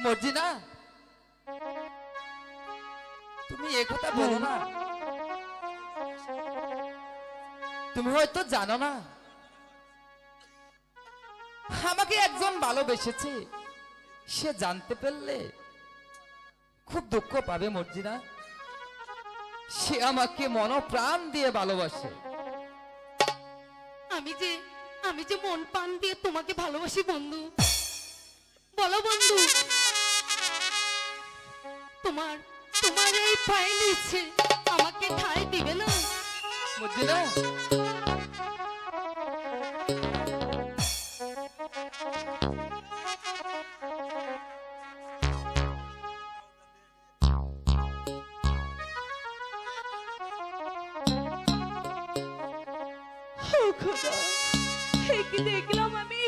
মর্জিনা? তুমি কথা বলো না। তুমি হয়তো জানো না। আমাকে একজন ভালোবেসেছে। সে জানতে পারলে খুব দুঃখ পাবে মর্জিনা। সে আমাকে মনপ্রাণ দিয়ে ভালোবাসে। আমি যে আমি যে মন প্রাণ দিয়ে তোমাকে ভালোবাসি বন্ধু। বলো বন্ধু। তোমার তোমার এই পায়ে নিচ্ছে আমাকে ঠাই দিবে না কি দেখলাম আমি?